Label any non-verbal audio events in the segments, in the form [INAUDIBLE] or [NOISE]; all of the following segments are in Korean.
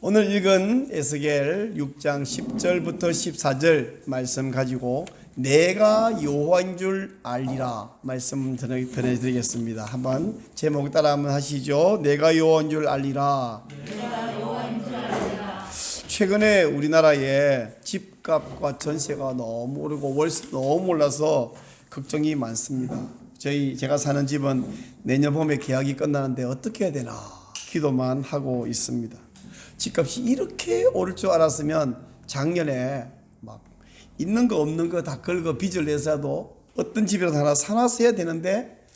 오늘 읽은 에스겔 6장 10절부터 14절 말씀 가지고 내가 여호와인 줄 알리라 말씀 전해- 전해드리겠습니다. 한번 제목 따라 한번 하시죠. 내가 여호와인 줄 알리라. 최근에 우리나라에 집값과 전세가 너무 오르고 월세 너무 올라서 걱정이 많습니다. 저희 제가 사는 집은 내년 봄에 계약이 끝나는데 어떻게 해야 되나 기도만 하고 있습니다. 집값이 이렇게 오를 줄 알았으면 작년에 막 있는 거 없는 거다 긁어 빚을 내서라도 어떤 집이라도 하나 사놨어야 되는데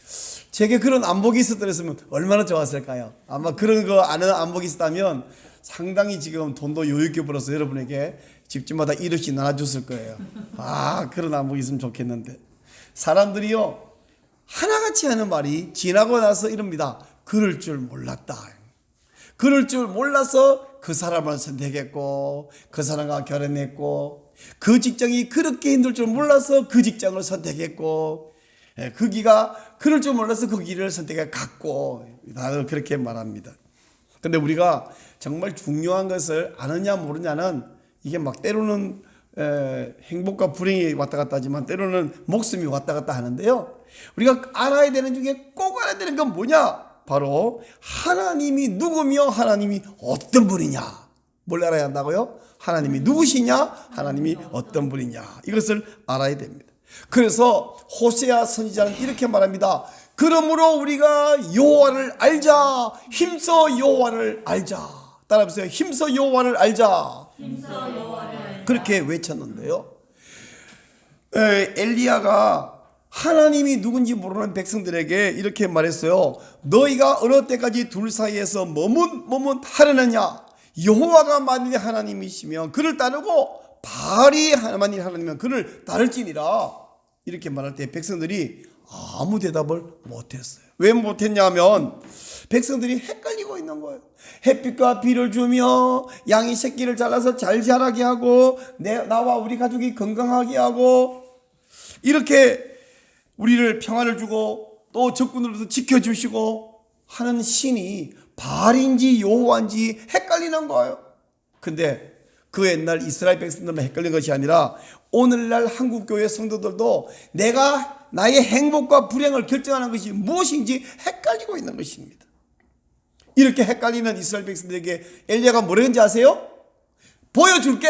제게 그런 안목이 있었더랬으면 얼마나 좋았을까요? 아마 그런 거 아는 안목이 있었다면 상당히 지금 돈도 여유 있게 벌어서 여러분에게 집집마다 1억씩 나눠줬을 거예요. 아 그런 안목이 있으면 좋겠는데 사람들이요 하나같이 하는 말이 지나고 나서 이럽니다. 그럴 줄 몰랐다. 그럴 줄 몰라서 그 사람을 선택했고 그 사람과 결혼했고 그 직장이 그렇게 힘들 줄 몰라서 그 직장을 선택했고 예, 그 기가 그럴 줄 몰라서 그 길을 선택해 갔고 다들 그렇게 말합니다. 근데 우리가 정말 중요한 것을 아느냐 모르냐는 이게 막 때로는 에, 행복과 불행이 왔다 갔다 하지만 때로는 목숨이 왔다 갔다 하는데요. 우리가 알아야 되는 중에 꼭 알아야 되는 건 뭐냐? 바로 하나님이 누구며 하나님이 어떤 분이냐. 뭘 알아야 한다고요? 하나님이 누구시냐? 하나님이 어떤 분이냐. 이것을 알아야 됩니다. 그래서 호세아 선지자는 이렇게 말합니다. 그러므로 우리가 여호와를 알자. 힘써 여호와를 알자. 따라해보세요. 힘써 여호와를 알자. 그렇게 외쳤는데요. 에, 엘리야가 하나님이 누군지 모르는 백성들에게 이렇게 말했어요. 너희가 어느 때까지 둘 사이에서 머문 하려느냐? 여호와가 만일의 하나님이시면 그를 따르고 바알이 만일 하나님이면 그를 따를지니라. 이렇게 말할 때 백성들이 아무 대답을 못했어요. 왜 못했냐면 백성들이 헷갈리고 있는 거예요. 햇빛과 비를 주며 양이 새끼를 잘라서 잘 자라게 하고 내 나와 우리 가족이 건강하게 하고 이렇게 우리를 평안을 주고 또 적군으로부터 지켜주시고 하는 신이 바알인지 여호와인지 헷갈리는 거예요. 근데 그 옛날 이스라엘 백성들만 헷갈린 것이 아니라 오늘날 한국 교회 성도들도 내가 나의 행복과 불행을 결정하는 것이 무엇인지 헷갈리고 있는 것입니다. 이렇게 헷갈리는 이스라엘 백성들에게 엘리야가 뭐라 했는지 아세요? 보여줄게.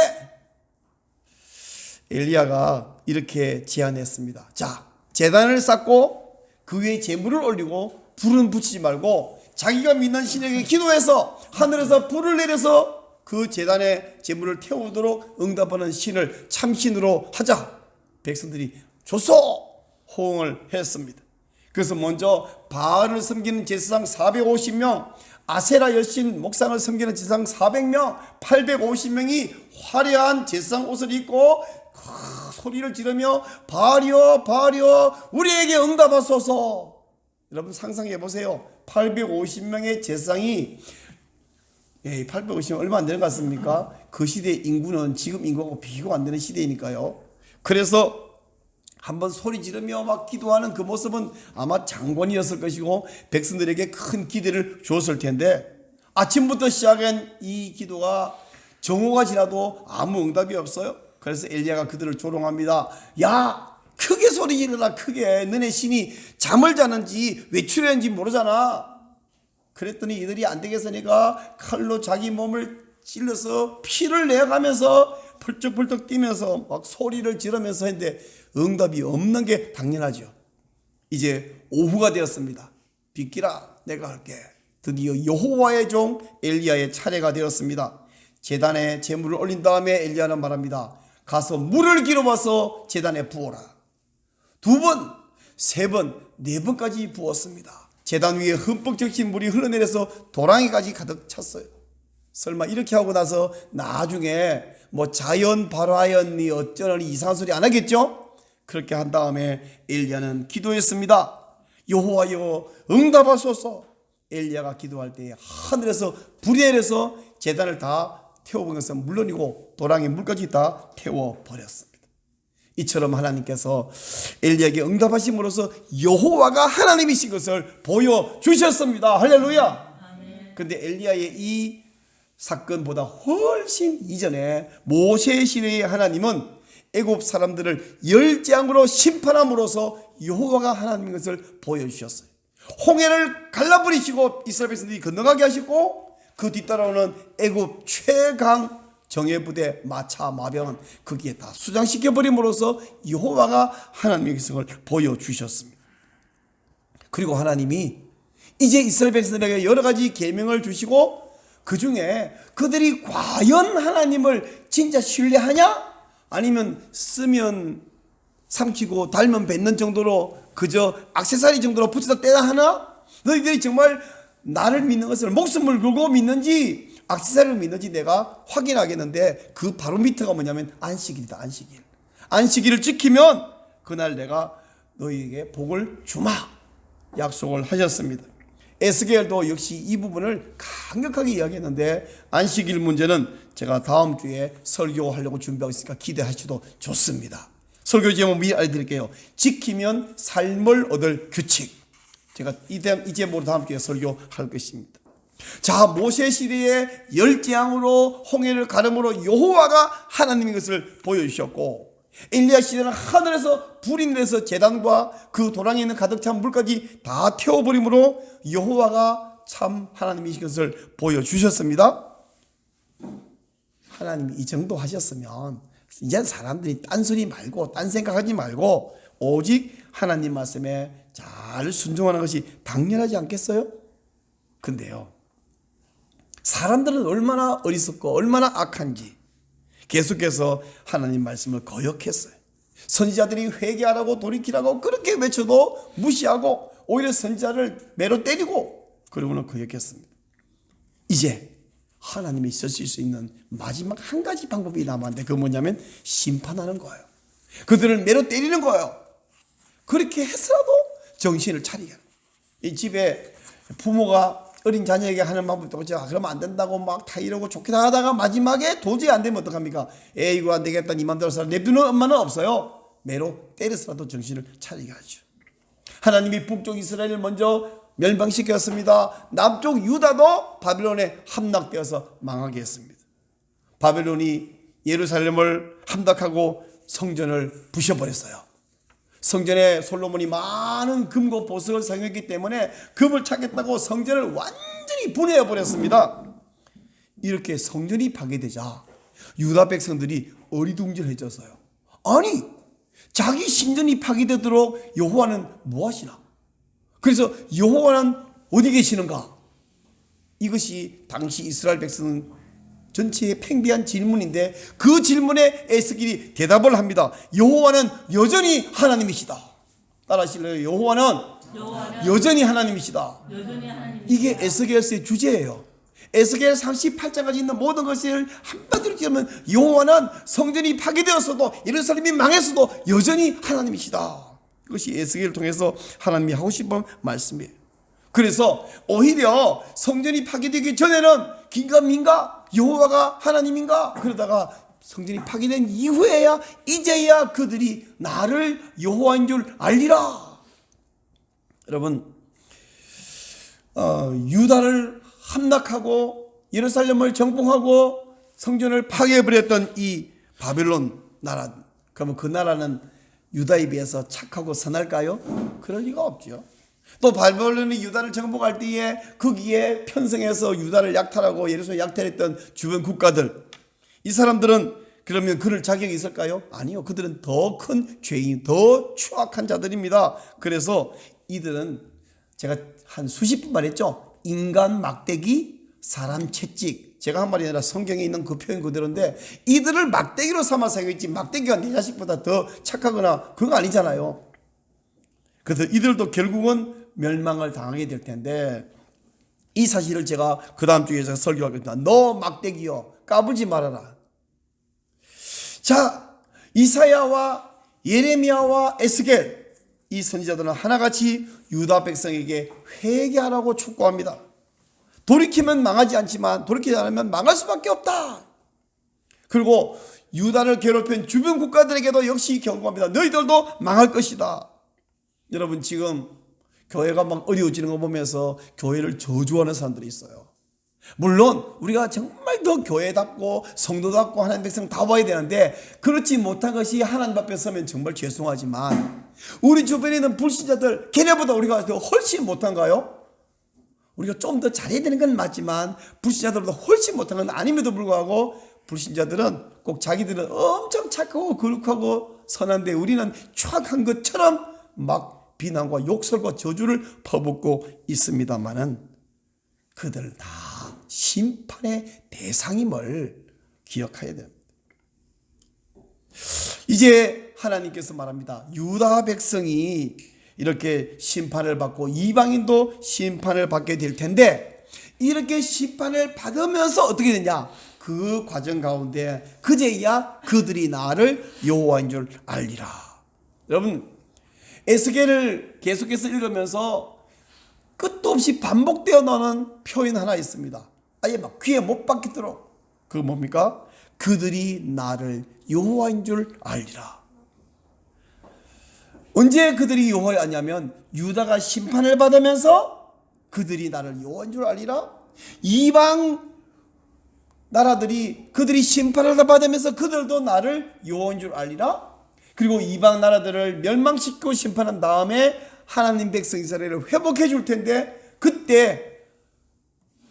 엘리야가 이렇게 제안했습니다. 자, 재단을 쌓고 그 위에 재물을 올리고 불은 붙이지 말고 자기가 믿는 신에게 기도해서 하늘에서 불을 내려서 그 재단에 재물을 태우도록 응답하는 신을 참신으로 하자. 백성들이 좋소 호응을 했습니다. 그래서 먼저 바알을 섬기는 제사장 450명, 아세라 여신 목상을 섬기는 제사장 400명, 850명이 화려한 제사장 옷을 입고 크, 소리를 지르며 바알이여 바알이여 우리에게 응답하소서. 여러분 상상해 보세요. 850명의 제사장이 예, 850명 얼마 안 되는 것 같습니까? 그 시대 인구는 지금 인구하고 비교가 안 되는 시대이니까요. 그래서 한번 소리 지르며 막 기도하는 그 모습은 아마 장관이었을 것이고 백성들에게 큰 기대를 주었을 텐데 아침부터 시작한 이 기도가 정오가 지나도 아무 응답이 없어요. 그래서 엘리야가 그들을 조롱합니다. 야, 크게 소리 지르라 크게. 너네 신이 잠을 자는지 외출했는지 모르잖아. 그랬더니 이들이 안 되겠으니까 칼로 자기 몸을 찔러서 피를 내가면서 펄쩍펄쩍 뛰면서 막 소리를 지르면서 했는데 응답이 없는 게 당연하죠. 이제 오후가 되었습니다. 비키라 내가 할게. 드디어 여호와의 종 엘리야의 차례가 되었습니다. 제단에 제물을 올린 다음에 엘리야는 말합니다. 가서 물을 길어와서 제단에 부어라. 두 번, 세 번, 네 번까지 부었습니다. 재단 위에 흠뻑 적신 물이 흘러내려서 도랑이까지 가득 찼어요. 설마 이렇게 하고 나서 나중에 뭐 자연 발화연이 어쩌니 이상한 소리 안 하겠죠? 그렇게 한 다음에 엘리야는 기도했습니다. 여호와여 응답하소서. 엘리야가 기도할 때 하늘에서 불이 내려서 재단을 다 태워버려서 물론이고 도랑에 물까지 다 태워버렸습니다. 이처럼 하나님께서 엘리야에게 응답하심으로써 여호와가 하나님이신 것을 보여주셨습니다. 할렐루야. 근데 엘리야의 이 사건보다 훨씬 이전에 모세 시대의 하나님은 애굽 사람들을 열재앙으로 심판함으로써 여호와가 하나님인 것을 보여주셨어요. 홍해를 갈라버리시고 이스라엘 백성들이 건너가게 하시고 그 뒤따라오는 애굽 최강 정예부대 마차 마병은 거기에 다 수장시켜 버림으로써 여호와가 하나님의 백성을 보여주셨습니다. 그리고 하나님이 이제 이스라엘 백성들에게 여러 가지 계명을 주시고 그 중에 그들이 과연 하나님을 진짜 신뢰하냐? 아니면 쓰면 삼키고 달면 뱉는 정도로 그저 악세사리 정도로 붙여다 떼다 하나? 너희들이 정말 나를 믿는 것을 목숨을 걸고 믿는지 악세사리를 믿는지 내가 확인하겠는데 그 바로 밑에가 뭐냐면 안식일이다 안식일 안식일을 지키면 그날 내가 너희에게 복을 주마 약속을 하셨습니다. 에스겔도 역시 이 부분을 강력하게 이야기했는데 안식일 문제는 제가 다음 주에 설교하려고 준비하고 있으니까 기대하셔도 좋습니다. 설교 제목 미리 알려드릴게요. 지키면 삶을 얻을 규칙. 제가 이, 대- 이 제목으로 다음 주에 설교할 것입니다. 자 모세 시대의 열재앙으로 홍해를 가름으로 여호와가 하나님인 것을 보여주셨고 엘리야 시대는 하늘에서 불이 내려서 재단과 그 도랑에 있는 가득 찬 물까지 다 태워버림으로 여호와가 참 하나님이신 것을 보여주셨습니다. 하나님이 이 정도 하셨으면 이제 사람들이 딴소리 말고 딴 생각하지 말고 오직 하나님 말씀에 잘 순종하는 것이 당연하지 않겠어요? 근데요. 사람들은 얼마나 어리석고 얼마나 악한지 계속해서 하나님 말씀을 거역했어요. 선지자들이 회개하라고 돌이키라고 그렇게 외쳐도 무시하고 오히려 선지자를 매로 때리고 그러고는 거역했습니다. 이제 하나님이 쓰실 수 있는 마지막 한 가지 방법이 남았는데 그 뭐냐면 심판하는 거예요. 그들을 매로 때리는 거예요. 그렇게 해서라도 정신을 차리게. 이 집에 부모가 어린 자녀에게 하는 방법도 그죠. 아, 그러면 안 된다고 막 다 이러고 좋게 다 하다가 마지막에 도저히 안 되면 어떡합니까? 에이, 이거 안 되겠다. 니 맘대로 살아. 내두는 엄마는 없어요. 매로 때려서라도 정신을 차리게 하죠. 하나님이 북쪽 이스라엘을 먼저 멸망시켰습니다. 남쪽 유다도 바빌론에 함락되어서 망하게 했습니다. 바벨론이 예루살렘을 함락하고 성전을 부셔버렸어요. 성전에 솔로몬이 많은 금고 보석을 사용했기 때문에 금을 찾겠다고 성전을 완전히 분해해 버렸습니다. 이렇게 성전이 파괴되자 유다 백성들이 어리둥절해졌어요. 아니 자기 신전이 파괴되도록 여호와는 뭐 하시나? 그래서 여호와는 어디 계시는가? 이것이 당시 이스라엘 백성 전체의 팽배한 질문인데 그 질문에 에스겔이 대답을 합니다. 여호와는 여전히 하나님이시다. 따라하실래요? 여호와는 여호와는 여전히 하나님이시다. 여전히 하나님 이게 에스겔서의 주제예요. 에스겔 38장까지 있는 모든 것을 한마디로 지으면 여호와는 성전이 파괴되었어도 예루살렘이 망했어도 여전히 하나님이시다. 이것이 에스겔을 통해서 하나님이 하고 싶은 말씀이에요. 그래서 오히려 성전이 파괴되기 전에는 긴가민가 여호와가 하나님인가 그러다가 성전이 파괴된 이후에야 이제야 그들이 나를 여호와인 줄 알리라. 여러분 어, 유다를 함락하고 예루살렘을 정복하고 성전을 파괴해버렸던 이 바벨론 나라 그러면 그 나라는 유다에 비해서 착하고 선할까요? 그럴 리가 없죠. 또 바벨론이 유다를 정복할 때에 거기에 편성해서 유다를 약탈하고 예루살렘 약탈했던 주변 국가들 이 사람들은 그러면 그럴 자격이 있을까요? 아니요. 그들은 더 큰 죄인, 더 추악한 자들입니다. 그래서 이들은 제가 한 수십 분 말했죠. 인간 막대기, 사람 채찍. 제가 한 말이 아니라 성경에 있는 그 표현 그대로인데 이들을 막대기로 삼아 사용했지 막대기가 내 자식보다 더 착하거나 그거 아니잖아요. 그래서 이들도 결국은 멸망을 당하게 될 텐데 이 사실을 제가 그 다음 주에 제가 설교하겠습니다. 너 막대기요. 까불지 말아라. 자, 이사야와 예레미야와 에스겔 이 선지자들은 하나같이 유다 백성에게 회개하라고 촉구합니다. 돌이키면 망하지 않지만 돌이키지 않으면 망할 수밖에 없다. 그리고 유다를 괴롭힌 주변 국가들에게도 역시 경고합니다. 너희들도 망할 것이다. 여러분 지금 교회가 막 어려워지는 거 보면서 교회를 저주하는 사람들이 있어요. 물론 우리가 정말 더 교회답고 성도답고 하나님 백성 다 봐야 되는데 그렇지 못한 것이 하나님 앞에 서면 정말 죄송하지만 우리 주변에 있는 불신자들 걔네보다 우리가 더 훨씬 못한가요? 우리가 좀 더 잘해야 되는 건 맞지만 불신자들보다 훨씬 못한 건 아님에도 불구하고 불신자들은 꼭 자기들은 엄청 착하고 거룩하고 선한데 우리는 추악한 것처럼 막 비난과 욕설과 저주를 퍼붓고 있습니다만은 그들 다 심판의 대상임을 기억해야 됩니다. 이제 하나님께서 말합니다. 유다 백성이 이렇게 심판을 받고 이방인도 심판을 받게 될 텐데 이렇게 심판을 받으면서 어떻게 되냐? 그 과정 가운데 그제야 그들이 나를 여호와인 줄 알리라. 여러분 에스겔을 계속해서 읽으면서 끝도 없이 반복되어 나오는 표현 하나 있습니다. 아예 막 귀에 못 박히도록 그 뭡니까? 그들이 나를 여호와인 줄 알리라. 언제 그들이 여호와를 아냐면 유다가 심판을 받으면서 그들이 나를 여호와인 줄 알리라. 이방 나라들이 그들이 심판을 받으면서 그들도 나를 여호와인 줄 알리라. 그리고 이방 나라들을 멸망시키고 심판한 다음에 하나님 백성 이스라엘을 회복해 줄 텐데 그때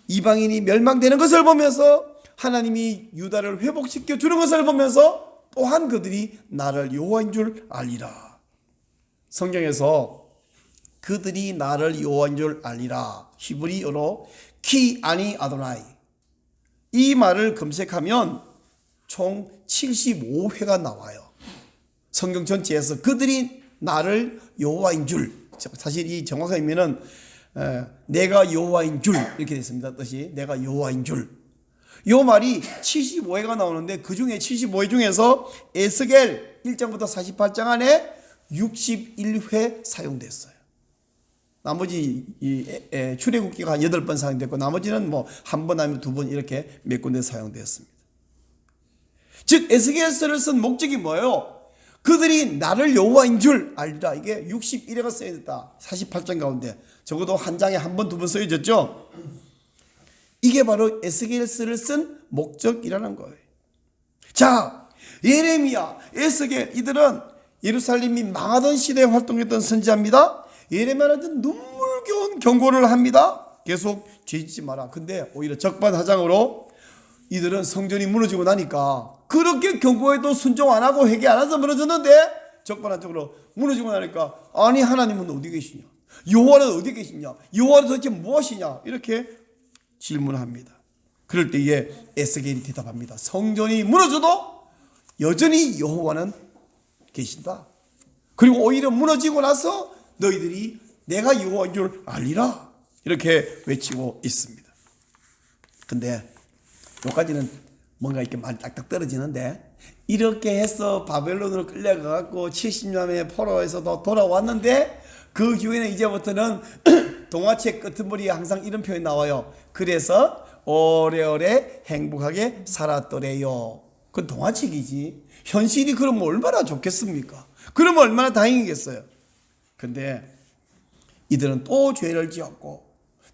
이방인이 멸망되는 것을 보면서 하나님이 유다를 회복시켜 주는 것을 보면서 또한 그들이 나를 여호와인 줄 알리라. 성경에서 그들이 나를 여호와인 줄 알리라. 히브리어로 키 아니 아도나이. 이 말을 검색하면 총 75회가 나와요. 성경 전체에서 그들이 나를 여호와인 줄 사실 이 정확한 의미는 에, 내가 여호와인 줄 이렇게 됐습니다. 뜻이 내가 여호와인 줄. 요 말이 75회가 나오는데 그 중에 75회 중에서 에스겔 1장부터 48장 안에 61회 사용됐어요. 나머지 출애굽기가 한 8번 사용됐고 나머지는 뭐 한 번 아니면 두 번 이렇게 몇 군데 사용되었습니다. 즉 에스겔서를 쓴 목적이 뭐예요? 그들이 나를 여호와인 줄 알리라. 이게 61회가 쓰여졌다. 48장 가운데 적어도 한 장에 한 번 두 번 쓰여졌죠. 이게 바로 에스겔서를 쓴 목적이라는 거예요. 자, 예레미야, 에스겔 이들은 예루살렘이 망하던 시대에 활동했던 선지자입니다. 예레미야는 눈물겨운 경고를 합니다. 계속 죄짓지 마라. 근데 오히려 적반하장으로 이들은 성전이 무너지고 나니까 그렇게 경고해도 순종 안 하고 회개 안 해서 무너졌는데 적반하장으로 무너지고 나니까 아니 하나님은 어디 계시냐? 여호와는 어디 계시냐? 여호와는 도대체 무엇이냐? 이렇게 질문합니다. 그럴 때에 에스겔이 대답합니다. 성전이 무너져도 여전히 여호와는 계신다. 그리고 오히려 무너지고 나서 너희들이 내가 여호와인 줄 알리라. 이렇게 외치고 있습니다. 근데 여기까지는 뭔가 이렇게 말이 딱딱 떨어지는데 이렇게 해서 바벨론으로 끌려가갖고 70년의 포로에서 도 돌아왔는데 그 후에는 이제부터는 [CLEARS THROAT] 동화책 끄트머리에 항상 이런 표현이 나와요. 그래서 오래오래 행복하게 살았더래요. 그건 동화책이지. 현실이 그러면 얼마나 좋겠습니까? 그러면 얼마나 다행이겠어요. 근데 이들은 또 죄를 지었고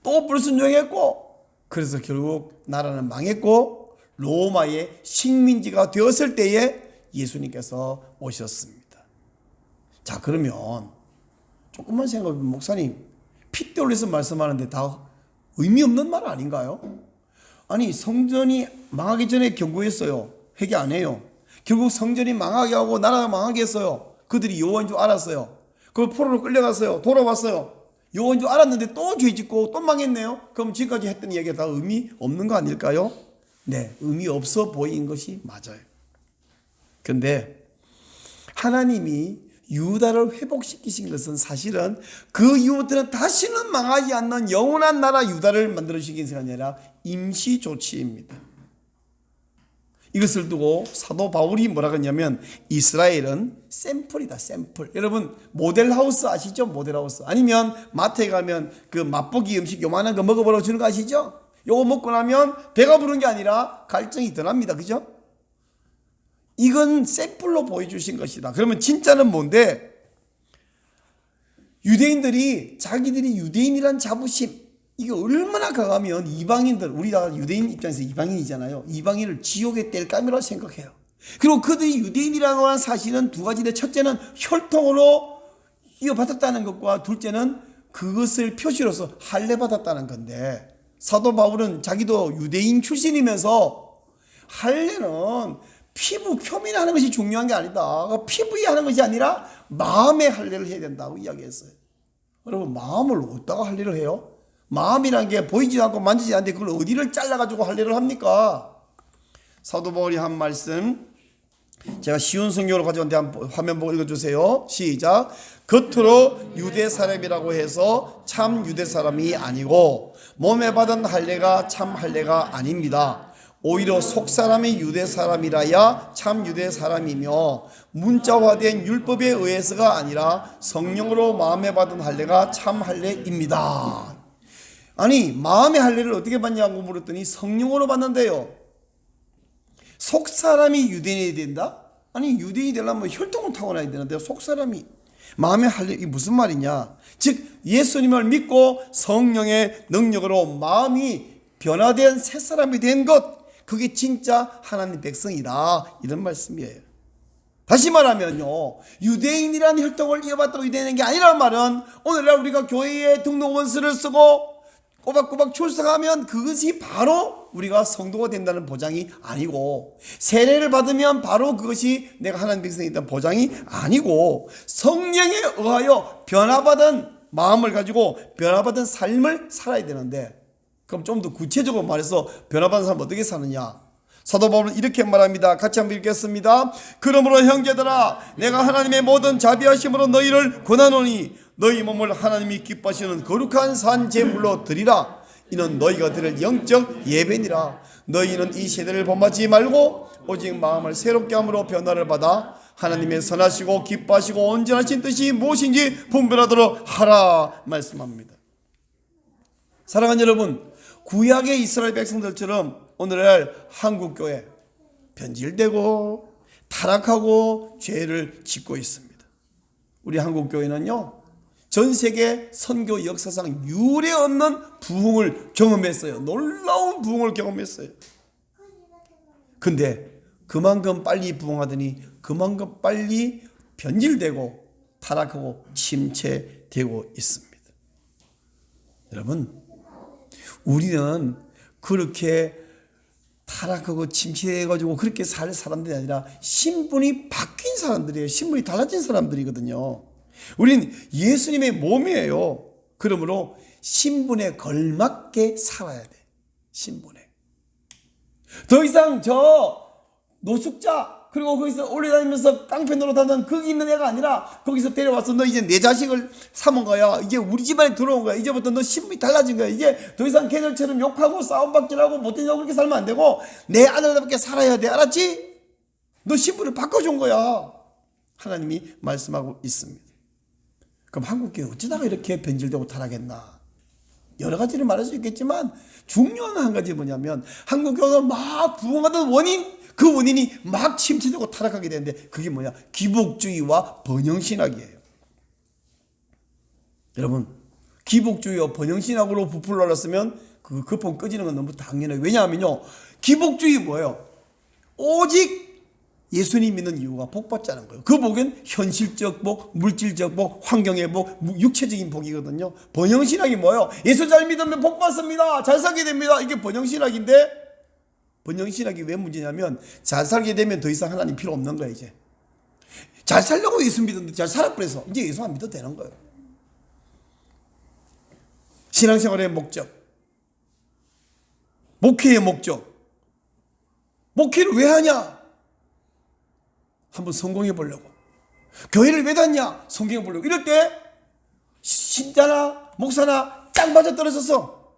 또 불순종했고 그래서 결국 나라는 망했고 로마의 식민지가 되었을 때에 예수님께서 오셨습니다. 자 그러면 조금만 생각해 보면 목사님 핏대 올려서 말씀하는데 다 의미 없는 말 아닌가요? 아니 성전이 망하기 전에 경고했어요. 회개 안 해요. 결국 성전이 망하게 하고 나라가 망하게 했어요. 그들이 여호와인 줄 알았어요. 그 포로로 끌려갔어요. 돌아왔어요. 여호와인 줄 알았는데 또 죄짓고 또 망했네요. 그럼 지금까지 했던 이야기가 다 의미 없는 거 아닐까요? 네, 의미 없어 보인 것이 맞아요. 근데 하나님이 유다를 회복시키신 것은 사실은 그 이후부터는 다시는 망하지 않는 영원한 나라 유다를 만들어 주신 것이 아니라 임시 조치입니다. 이것을 두고 사도 바울이 뭐라 그러냐면 이스라엘은 샘플이다 샘플 여러분 모델하우스 아시죠 모델하우스 아니면 마트에 가면 그 맛보기 음식 요만한 거 먹어보라고 주는 거 아시죠 요거 먹고 나면 배가 부른 게 아니라 갈증이 더 납니다 그죠 이건 샘플로 보여주신 것이다 그러면 진짜는 뭔데 유대인들이 자기들이 유대인이란 자부심 이게 얼마나 강하면 이방인들 우리가 유대인 입장에서 이방인이잖아요. 이방인을 지옥의 뗄감이라고 생각해요. 그리고 그들이 유대인이라고 하는 사실은 두 가지인데 첫째는 혈통으로 이어받았다는 것과 둘째는 그것을 표시로서 할례받았다는 건데 사도 바울은 자기도 유대인 출신이면서 할례는 피부 표면에 하는 것이 중요한 게 아니다. 그 피부에 하는 것이 아니라 마음의 할례를 해야 된다고 이야기했어요. 여러분 마음을 어디다가 할례를 해요? 마음이란 게 보이지 않고 만지지 않는데 그걸 어디를 잘라가지고 할례를 합니까? 사도 바울이 한 말씀 제가 쉬운 성경으로 가져왔는데 한번 화면 보고 읽어주세요. 시작. 겉으로 유대 사람이라고 해서 참 유대 사람이 아니고 몸에 받은 할례가 참 할례가 아닙니다. 오히려 속 사람이 유대 사람이라야 참 유대 사람이며 문자화된 율법에 의해서가 아니라 성령으로 마음에 받은 할례가 참 할례입니다. 아니 마음의 할례를 어떻게 받냐고 물었더니 성령으로 받는데요. 속 사람이 유대인이 된다? 아니 유대인이 되려면 혈통을 타고나야 되는데 속 사람이 마음의 할례 이 무슨 말이냐? 즉 예수님을 믿고 성령의 능력으로 마음이 변화된 새 사람이 된 것 그게 진짜 하나님 백성이다 이런 말씀이에요. 다시 말하면요 유대인이라는 혈통을 이어받다고 유대인인 게 아니란 말은 오늘날 우리가 교회에 등록 원서를 쓰고 꼬박꼬박 출석하면 그것이 바로 우리가 성도가 된다는 보장이 아니고 세례를 받으면 바로 그것이 내가 하나님 백성이 있다는 보장이 아니고 성령에 의하여 변화받은 마음을 가지고 변화받은 삶을 살아야 되는데 그럼 좀 더 구체적으로 말해서 변화받은 사람 어떻게 사느냐 사도 바울은 이렇게 말합니다. 같이 한번 읽겠습니다. 그러므로 형제들아 내가 하나님의 모든 자비하심으로 너희를 권하노니 너희 몸을 하나님이 기뻐하시는 거룩한 산 제물로 드리라. 이는 너희가 드릴 영적 예배니라. 너희는 이 세대를 본받지 말고 오직 마음을 새롭게 함으로 변화를 받아 하나님의 선하시고 기뻐하시고 온전하신 뜻이 무엇인지 분별하도록 하라 말씀합니다. 사랑하는 여러분, 구약의 이스라엘 백성들처럼 오늘날 한국 교회 변질되고 타락하고 죄를 짓고 있습니다. 우리 한국 교회는요. 전 세계 선교 역사상 유례 없는 부흥을 경험했어요. 놀라운 부흥을 경험했어요. 근데 그만큼 빨리 부흥하더니 그만큼 빨리 변질되고 타락하고 침체되고 있습니다. 여러분, 우리는 그렇게 타락하고 침체해가지고 그렇게 살 사람들이 아니라 신분이 바뀐 사람들이에요. 신분이 달라진 사람들이거든요. 우리는 예수님의 몸이에요. 그러므로 신분에 걸맞게 살아야 돼. 신분에. 더 이상 저 노숙자 그리고 거기서 올려다니면서 깡패 노릇하는 거기 있는 애가 아니라 거기서 데려와서 너 이제 내 자식을 삼은 거야. 이제 우리 집안에 들어온 거야. 이제부터 너 신분이 달라진 거야. 이제 더 이상 걔들처럼 욕하고 싸움박질하고 못되냐고 그렇게 살면 안 되고 내 아들답게 살아야 돼. 알았지? 너 신분을 바꿔준 거야. 하나님이 말씀하고 있습니다. 그럼 한국교회 어쩌다가 이렇게 변질되고 타락했나? 여러 가지를 말할 수 있겠지만 중요한 한 가지 뭐냐면 한국교회가 막 부흥하던 원인 그 원인이 막 침체되고 타락하게 되는데 그게 뭐냐? 기복주의와 번영신학이에요. 여러분 기복주의와 번영신학으로 부풀어 올랐으면 그 거품 꺼지는 건 너무 당연해요. 왜냐하면요 기복주의 뭐예요? 오직 예수님 믿는 이유가 복 받자는 거예요. 그 복은 현실적 복, 물질적 복, 환경의 복, 육체적인 복이거든요. 번영신학이 뭐예요? 예수 잘 믿으면 복 받습니다. 잘 살게 됩니다. 이게 번영신학인데 번영신학이 왜 문제냐면 잘 살게 되면 더 이상 하나님 필요 없는 거야 이제. 잘 살려고 예수 믿었는데 잘 살아버려서 이제 예수 안 믿어도 되는 거예요. 신앙생활의 목적, 목회의 목적, 목회를 왜 하냐? 한번 성공해 보려고. 교회를 왜 다냐? 성경해 보려고. 이럴 때 신자나 목사나 짱 맞아 떨어졌어.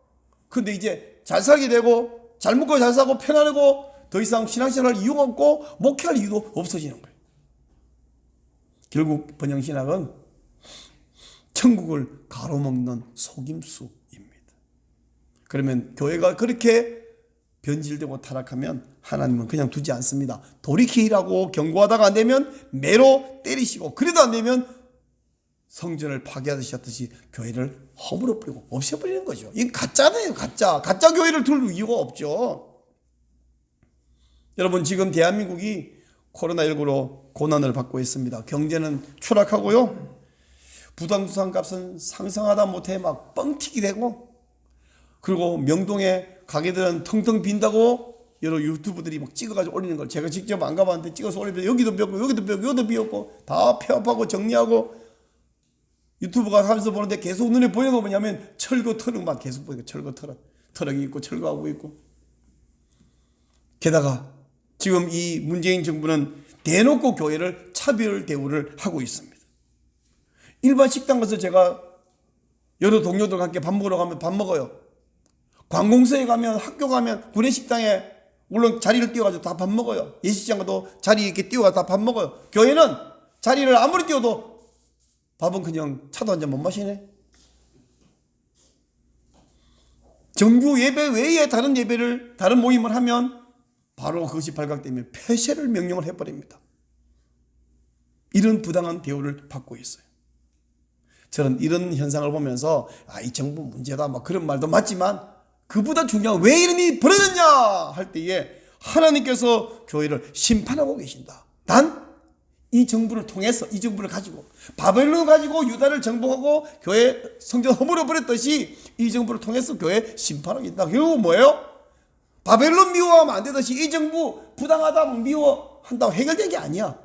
근데 이제 잘 살게 되고 잘 먹고 잘 사고 편안하고 더 이상 신앙생활 할 이유가 없고 목회할 이유도 없어지는 거예요. 결국 번영신학은 천국을 가로먹는 속임수입니다. 그러면 교회가 그렇게 변질되고 타락하면 하나님은 그냥 두지 않습니다. 돌이키라고 경고하다가 안 되면 매로 때리시고 그래도 안 되면 성전을 파괴하듯이 하듯이 교회를 허물어 버리고 없애버리는 거죠. 이건 가짜네요, 가짜. 가짜 교회를 둘 이유가 없죠. 여러분 지금 대한민국이 코로나19로 고난을 받고 있습니다. 경제는 추락하고요. 부동산 값은 상승하다 못해 막 뻥튀기 되고 그리고 명동에 가게들은 텅텅 빈다고 여러 유튜브들이 막 찍어가지고 올리는 걸 제가 직접 안 가봤는데 찍어서 올리면 여기도 비었고 여기도 비었고 여기도 비었고 다 폐업하고 정리하고 유튜브가 하면서 보는데 계속 눈에 보이는 거 뭐냐면 철거 트럭만 계속 보이고 철거 트럭 트럭이 있고 철거하고 있고 게다가 지금 이 문재인 정부는 대놓고 교회를 차별 대우를 하고 있습니다. 일반 식당 가서 제가 여러 동료들과 함께 밥 먹으러 가면 밥 먹어요. 관공서에 가면 학교 가면 구내식당에 물론 자리를 띄워가지고 다 밥 먹어요. 예식장 가도 자리 이렇게 띄워가 다 밥 먹어요. 교회는 자리를 아무리 띄워도 밥은 그냥 차도 한 잔 못 마시네. 정규 예배 외에 다른 예배를 다른 모임을 하면 바로 그것이 발각되면 폐쇄를 명령을 해버립니다. 이런 부당한 대우를 받고 있어요. 저는 이런 현상을 보면서 아, 이 정부 문제다 막 그런 말도 맞지만 그보다 중요한 왜 이런 일이 벌어졌냐 할 때에 하나님께서 교회를 심판하고 계신다. 단이 정부를 통해서 이 정부를 가지고 바벨론을 가지고 유다를 정복하고 교회 성전 허물어 버렸듯이 이 정부를 통해서 교회 심판하겠다. 결국 뭐예요? 바벨론 미워하면 안 되듯이 이 정부 부당하다 미워한다고 해결된 게 아니야.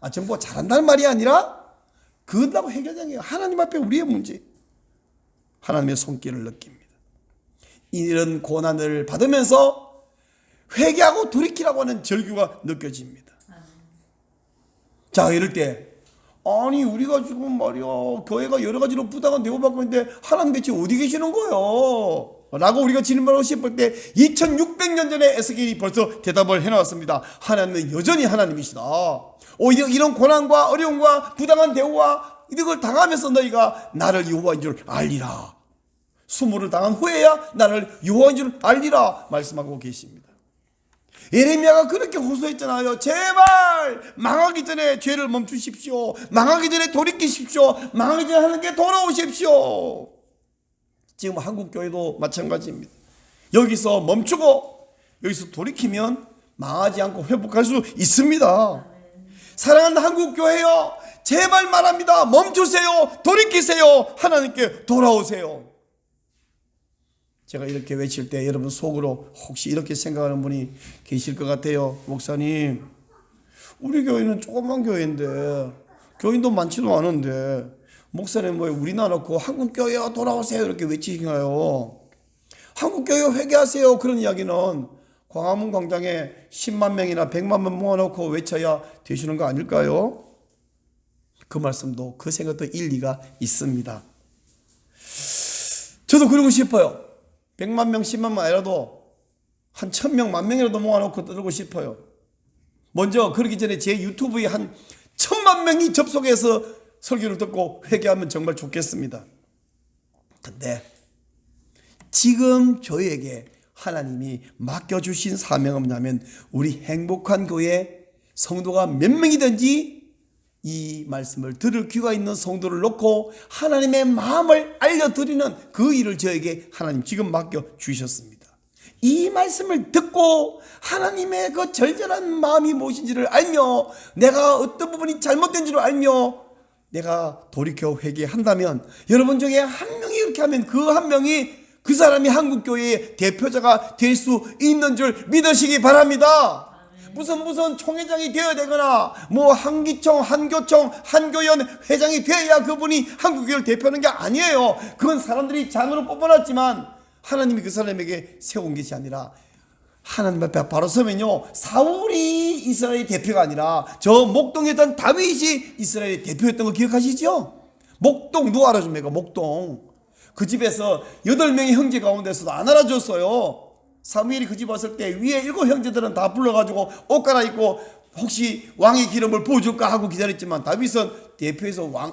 아 정부가 잘한다는 말이 아니라 그런다고 해결된 게 하나님 앞에 우리의 문제. 하나님의 손길을 느낍니다. 이런 고난을 받으면서 회개하고 돌이키라고 하는 절규가 느껴집니다. 자, 이럴 때 아니 우리가 지금 말이야 교회가 여러 가지로 부당한 대우받고 있는데 하나님 대체 어디 계시는 거예요? 라고 우리가 질문하고 싶을 때 2600년 전에 에스겔이 벌써 대답을 해놓았습니다. 하나님은 여전히 하나님이시다. 오히려 이런 고난과 어려움과 부당한 대우와 이걸 당하면서 너희가 나를 여호와인 줄 알리라. 수모를 당한 후에야 나를 여호와인 줄 알리라 말씀하고 계십니다. 예레미야가 그렇게 호소했잖아요. 제발 망하기 전에 죄를 멈추십시오. 망하기 전에 돌이키십시오. 망하기 전에 하나님께 돌아오십시오. 지금 한국 교회도 마찬가지입니다. 여기서 멈추고 여기서 돌이키면 망하지 않고 회복할 수 있습니다. 사랑하는 한국 교회요. 제발 말합니다. 멈추세요. 돌이키세요. 하나님께 돌아오세요. 제가 이렇게 외칠 때 여러분 속으로 혹시 이렇게 생각하는 분이 계실 것 같아요. 목사님, 우리 교회는 조그만 교회인데 교인도 많지도 않은데 목사님 뭐 우리나라 놓고 한국 교회요 돌아오세요 이렇게 외치시나요? 한국 교회 회개하세요 그런 이야기는 광화문 광장에 10만 명이나 100만 명 모아놓고 외쳐야 되시는 거 아닐까요? 그 말씀도 그 생각도 일리가 있습니다. 저도 그러고 싶어요. 100만 명, 10만 명 아니라도 한 1000명, 만 명이라도 모아놓고 떠들고 싶어요. 먼저 그러기 전에 제 유튜브에 한 천만 명이 접속해서 설교를 듣고 회개하면 정말 좋겠습니다. 근데 지금 저희에게 하나님이 맡겨주신 사명은 뭐냐면 우리 행복한 교회 성도가 몇 명이든지 이 말씀을 들을 귀가 있는 성도를 놓고 하나님의 마음을 알려드리는 그 일을 저에게 하나님 지금 맡겨 주셨습니다. 이 말씀을 듣고 하나님의 그 절절한 마음이 무엇인지를 알며 내가 어떤 부분이 잘못된 줄을 알며 내가 돌이켜 회개한다면 여러분 중에 한 명이 이렇게 하면 그 한 명이 그 사람이 한국교회의 대표자가 될 수 있는 줄 믿으시기 바랍니다. 무슨 무슨 총회장이 되어야 되거나 뭐 한기총, 한교총, 한교연 회장이 돼야 그분이 한국교회를 대표하는 게 아니에요. 그건 사람들이 잔으로 뽑아놨지만 하나님이 그 사람에게 세운 것이 아니라 하나님 앞에 바로 서면요 사울이 이스라엘 대표가 아니라 저 목동에 있던 다윗이 이스라엘 대표였던 거 기억하시죠? 목동 누가 알아줍니까? 목동 그 집에서 여덟 명의 형제 가운데서도 안 알아줬어요. 사무엘이 그 집 왔을 때 위에 일곱 형제들은 다 불러가지고 옷 갈아입고 혹시 왕의 기름을 부어줄까 하고 기다렸지만 다윗은 대표에서 왕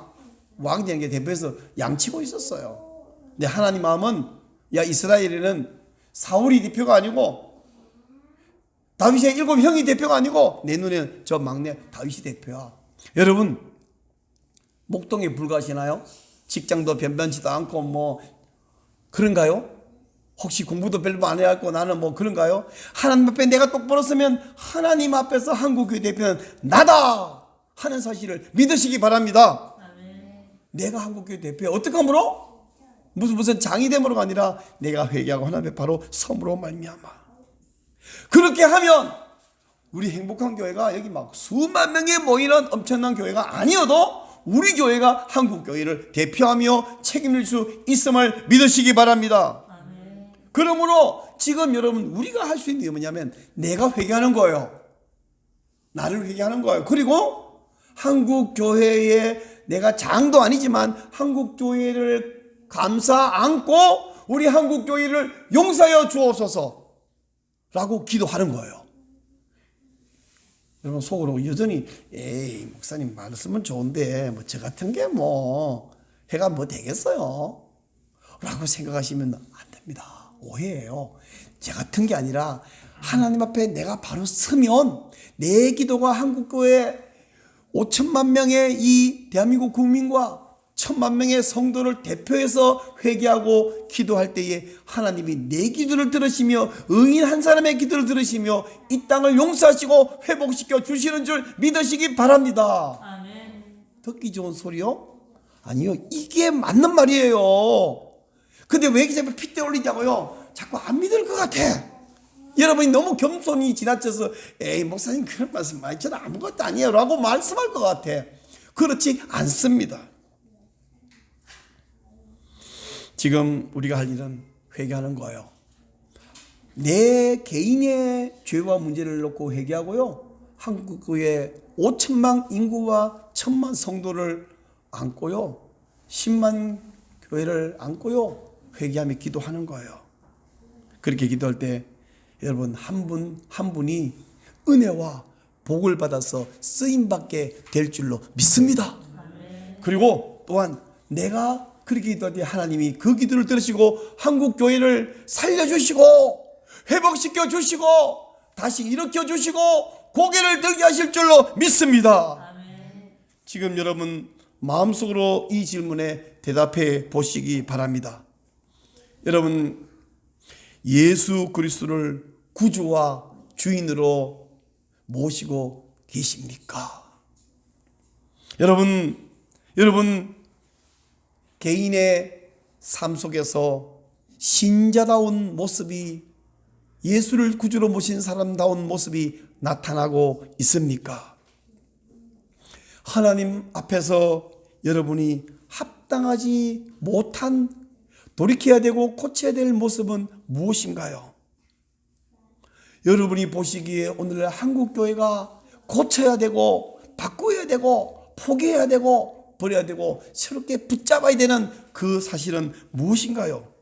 왕이 되는 게 대표에서 양치고 있었어요. 근데 하나님 마음은 야 이스라엘에는 사울이 대표가 아니고 다윗의 일곱 형이 대표가 아니고 내 눈에는 저 막내 다윗이 대표야. 여러분 목동에 불가시나요? 직장도 변변치도 않고 뭐 그런가요? 혹시 공부도 별로 안 해갖고 나는 뭐 그런가요? 하나님 앞에 내가 똑바로 서면 하나님 앞에서 한국교회 대표는 나다 하는 사실을 믿으시기 바랍니다. 내가 한국교회 대표야 어떻게 함으로? 무슨 무슨 장이 됨으로가 아니라 내가 회개하고 하나님 앞에 바로 섬으로 말미암아. 그렇게 하면 우리 행복한 교회가 여기 막 수만 명이 모이는 엄청난 교회가 아니어도 우리 교회가 한국 교회를 대표하며 책임질 수 있음을 믿으시기 바랍니다. 그러므로 지금 여러분 우리가 할 수 있는 게 뭐냐면 내가 회개하는 거예요. 나를 회개하는 거예요. 그리고 한국 교회에 내가 장도 아니지만 한국 교회를 감사 안고 우리 한국 교회를 용서하여 주옵소서라고 기도하는 거예요. 여러분 속으로 여전히 에이 목사님 말씀은 좋은데 뭐 저 같은 게 뭐 해가 뭐 되겠어요? 라고 생각하시면 안 됩니다. 오해예요. 저 같은 게 아니라 하나님 앞에 내가 바로 서면 내 기도가 한국교회 5천만 명의 이 대한민국 국민과 천만 명의 성도를 대표해서 회개하고 기도할 때에 하나님이 내 기도를 들으시며 의인 한 사람의 기도를 들으시며 이 땅을 용서하시고 회복시켜 주시는 줄 믿으시기 바랍니다. 아멘. 듣기 좋은 소리요? 아니요. 이게 맞는 말이에요. 근데 왜 자꾸 핏대 올리냐고요? 자꾸 안 믿을 것 같아. 여러분이 너무 겸손이 지나쳐서 에이 목사님 그런 말씀 많이 저는 아무것도 아니에요 라고 말씀할 것 같아. 그렇지 않습니다. 지금 우리가 할 일은 회개하는 거예요. 내 개인의 죄와 문제를 놓고 회개하고요. 한국의 5천만 인구와 천만 성도를 안고요. 10만 교회를 안고요. 회개하며 기도하는 거예요. 그렇게 기도할 때 여러분 한 분 한 분이 은혜와 복을 받아서 쓰임 받게 될 줄로 믿습니다. 그리고 또한 내가 그렇게 기도할 때 하나님이 그 기도를 들으시고 한국 교회를 살려 주시고 회복시켜 주시고 다시 일으켜 주시고 고개를 들게 하실 줄로 믿습니다. 지금 여러분 마음속으로 이 질문에 대답해 보시기 바랍니다. 여러분 예수 그리스도를 구주와 주인으로 모시고 계십니까? 여러분 여러분 개인의 삶 속에서 신자다운 모습이 예수를 구주로 모신 사람다운 모습이 나타나고 있습니까? 하나님 앞에서 여러분이 합당하지 못한 돌이켜야 되고 고쳐야 될 모습은 무엇인가요? 여러분이 보시기에 오늘 한국 교회가 고쳐야 되고 바꿔야 되고 포기해야 되고 버려야 되고 새롭게 붙잡아야 되는 그 사실은 무엇인가요?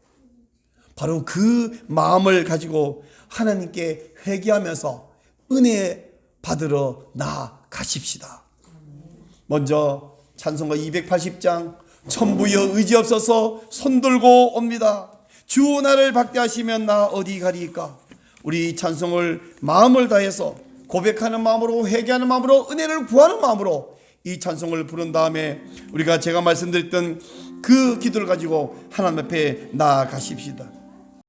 바로 그 마음을 가지고 하나님께 회개하면서 은혜 받으러 나아가십시다. 먼저 찬송가 280장 천부여 의지 없어서 손들고 옵니다. 주 나를 박대하시면 나 어디 가리까? 우리 찬송을 마음을 다해서 고백하는 마음으로 회개하는 마음으로 은혜를 구하는 마음으로 이 찬송을 부른 다음에 우리가 제가 말씀드렸던 그 기도를 가지고 하나님 앞에 나아가십시다.